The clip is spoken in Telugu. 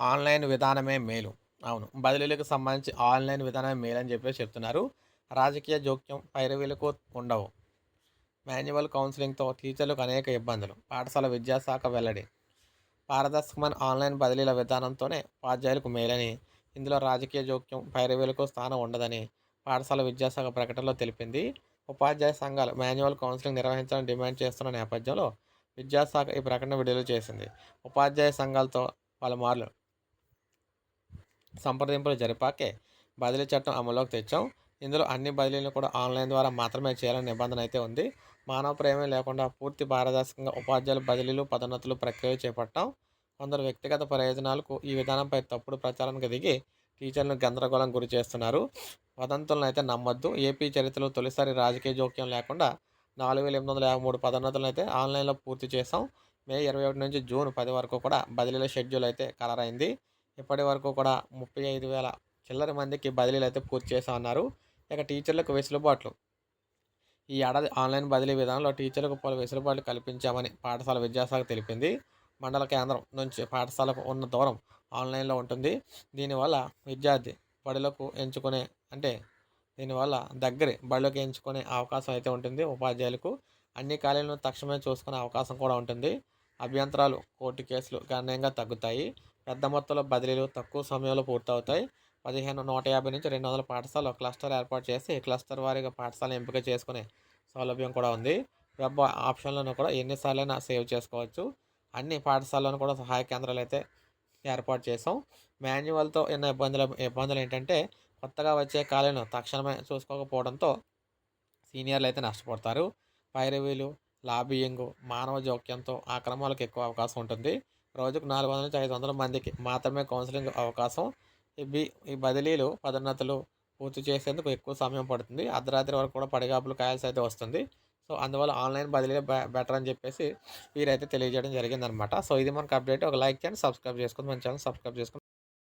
ఆన్లైన్ విధానమే మేలు. అవును. బదిలీలకు సంబంధించి ఆన్లైన్ విధానమే మేలు అని చెప్పేసి చెప్తున్నారు. రాజకీయ జోక్యం పైరవీలకు ఉండవు. మాన్యువల్ కౌన్సిలింగ్తో టీచర్లకు అనేక ఇబ్బందులు. పాఠశాల విద్యాశాఖ వెల్లడి. పారదర్శకమైన ఆన్లైన్ బదిలీల విధానంతోనే ఉపాధ్యాయులకు మేలని. ఇందులో రాజకీయ జోక్యం పైరవీలకు స్థానం ఉండదని పాఠశాల విద్యాశాఖ ప్రకటనలో తెలిపింది. ఉపాధ్యాయ సంఘాలు మాన్యువల్ కౌన్సిలింగ్ నిర్వహించాలని డిమాండ్ చేస్తున్న నేపథ్యంలో విద్యాశాఖ ఈ ప్రకటన విడుదల చేసింది. ఉపాధ్యాయ సంఘాలతో పలుమార్లు సంప్రదింపులు జరిపాకే బదిలీ చట్టం అమల్లోకి తెచ్చాం. ఇందులో అన్ని బదిలీలు కూడా ఆన్లైన్ ద్వారా మాత్రమే చేయాలని నిబంధన అయితే ఉంది. మానవ ప్రేమే లేకుండా పూర్తి పారదర్శకంగా ఉపాధ్యాయుల బదిలీలు పదోన్నతులు ప్రక్రియ చేపట్టాం. కొందరు వ్యక్తిగత ప్రయోజనాలకు ఈ విధానంపై తప్పుడు ప్రచారానికి దిగి టీచర్లను గందరగోళం గురి చేస్తున్నారు. పదంతులను అయితే నమ్మొద్దు. ఏపీ చరిత్రలో తొలిసారి రాజకీయ జోక్యం లేకుండా నాలుగు వేల ఎనిమిది వందల యాభై మూడు పదోన్నతులను అయితే ఆన్లైన్లో పూర్తి చేసాం మే ఇరవై ఒకటి నుంచి జూన్ పది వరకు కూడా బదిలీల షెడ్యూల్ అయితే కలరైంది ఇప్పటి వరకు కూడా ముప్పై ఐదు వేల చిల్లర మందికి బదిలీలు అయితే పూర్తి చేసామన్నారు ఇక టీచర్లకు వెసులుబాట్లు. ఈ ఏడాది ఆన్లైన్ బదిలీ విధానంలో టీచర్లకు పలు వెసులుబాట్లు కల్పించామని పాఠశాల విద్యాశాఖ తెలిపింది. మండల కేంద్రం నుంచి పాఠశాలకు ఉన్న దూరం ఆన్లైన్లో ఉంటుంది. దీనివల్ల విద్యార్థి బడులకు ఎంచుకునే అంటే దీనివల్ల దగ్గరే బడిలోకి ఎంచుకునే అవకాశం అయితే ఉంటుంది. ఉపాధ్యాయులకు అన్ని ఖాళీలను తక్షణమే చూసుకునే అవకాశం కూడా ఉంటుంది. అభ్యంతరాలు కోర్టు కేసులు గణనీయంగా తగ్గుతాయి. పెద్ద మొత్తంలో బదిలీలు తక్కువ సమయంలో పూర్తవుతాయి. పదిహేను నూట యాభై నుంచి రెండు వందల పాఠశాలలో క్లస్టర్ ఏర్పాటు చేసి క్లస్టర్ వారీగా పాఠశాలను ఎంపిక చేసుకునే సౌలభ్యం కూడా ఉంది. వెబ్ ఆప్షన్లను కూడా ఎన్నిసార్లైనా సేవ్ చేసుకోవచ్చు. అన్ని పాఠశాలలను కూడా సహాయ కేంద్రాలు అయితే ఏర్పాటు చేసాం మాన్యువల్తో ఉన్న ఇబ్బందులు ఇబ్బందులు ఏంటంటే కొత్తగా వచ్చే ఖాళీలను తక్షణమే చూసుకోకపోవడంతో సీనియర్లు అయితే నష్టపోతారు. పైరవీలు లాబియింగ్ మానవ జోక్యంతో ఆక్రమాలకు ఎక్కువ అవకాశం ఉంటుంది. రోజుకు నాలుగు వందల నుంచి ఐదు వందల మందికి మాత్రమే కౌన్సిలింగ్ అవకాశం. ఈ బి ఈ బదిలీలు పదోన్నతులు పూర్తి చేసేందుకు ఎక్కువ సమయం పడుతుంది. అర్ధరాత్రి వరకు కూడా పడిగాపులు కాయాల్సి అయితే వస్తుంది. సో అందువల్ల ఆన్లైన్ బదిలీ బెటర్ అని చెప్పేసి వీరైతే తెలియజేయడం జరిగిందనమాట. సో ఇది మనకు అప్డేట్. ఒక లైక్ చేయండి సబ్స్క్రైబ్ చేసుకుని మన ఛానల్ సబ్స్క్రైబ్ చేసుకుని